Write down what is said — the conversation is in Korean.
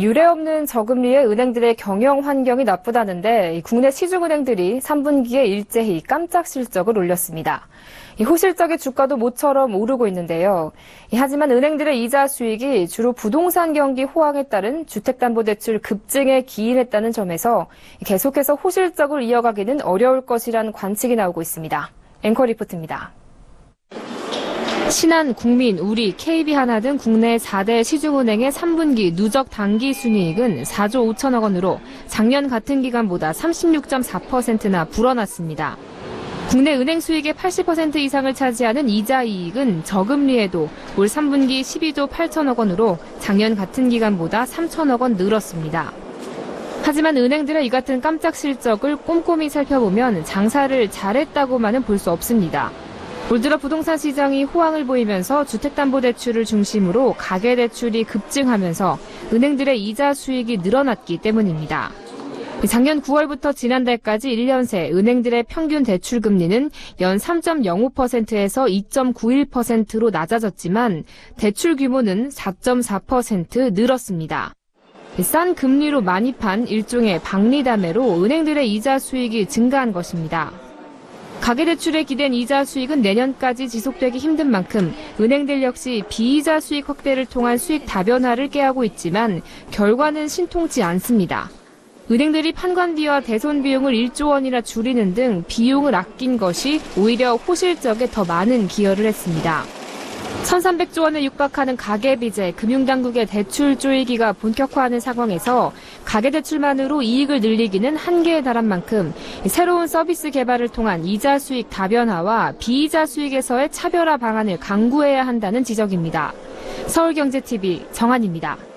유례 없는 저금리에 은행들의 경영 환경이 나쁘다는데 국내 시중은행들이 3분기에 일제히 깜짝 실적을 올렸습니다. 호실적의 주가도 모처럼 오르고 있는데요. 하지만 은행들의 이자 수익이 주로 부동산 경기 호황에 따른 주택담보대출 급증에 기인했다는 점에서 계속해서 호실적을 이어가기는 어려울 것이란 관측이 나오고 있습니다. 앵커 리포트입니다. 신한, 국민, 우리, KB하나 등 국내 4대 시중은행의 3분기 누적 단기 순이익은 4조 5천억 원으로 작년 같은 기간보다 36.4%나 불어났습니다. 국내 은행 수익의 80% 이상을 차지하는 이자 이익은 저금리에도 올 3분기 12조 8천억 원으로 작년 같은 기간보다 3천억 원 늘었습니다. 하지만 은행들의 이 같은 깜짝 실적을 꼼꼼히 살펴보면 장사를 잘했다고만은 볼 수 없습니다. 올 들어 부동산 시장이 호황을 보이면서 주택담보대출을 중심으로 가계대출이 급증하면서 은행들의 이자 수익이 늘어났기 때문입니다. 작년 9월부터 지난달까지 1년 새 은행들의 평균 대출 금리는 연 3.05%에서 2.91%로 낮아졌지만 대출 규모는 4.4% 늘었습니다. 싼 금리로 만입한 일종의 박리담회로 은행들의 이자 수익이 증가한 것입니다. 가계대출에 기댄 이자 수익은 내년까지 지속되기 힘든 만큼 은행들 역시 비이자 수익 확대를 통한 수익 다변화를 깨하고 있지만 결과는 신통치 않습니다. 은행들이 판관비와 대손 비용을 1조 원이나 줄이는 등 비용을 아낀 것이 오히려 호실적에 더 많은 기여를 했습니다. 1,300조 원에 육박하는 가계비제, 금융당국의 대출 쪼이기가 본격화하는 상황에서 가계대출만으로 이익을 늘리기는 한계에 달한 만큼 새로운 서비스 개발을 통한 이자 수익 다변화와 비이자 수익에서의 차별화 방안을 강구해야 한다는 지적입니다. 서울경제TV 정한입니다.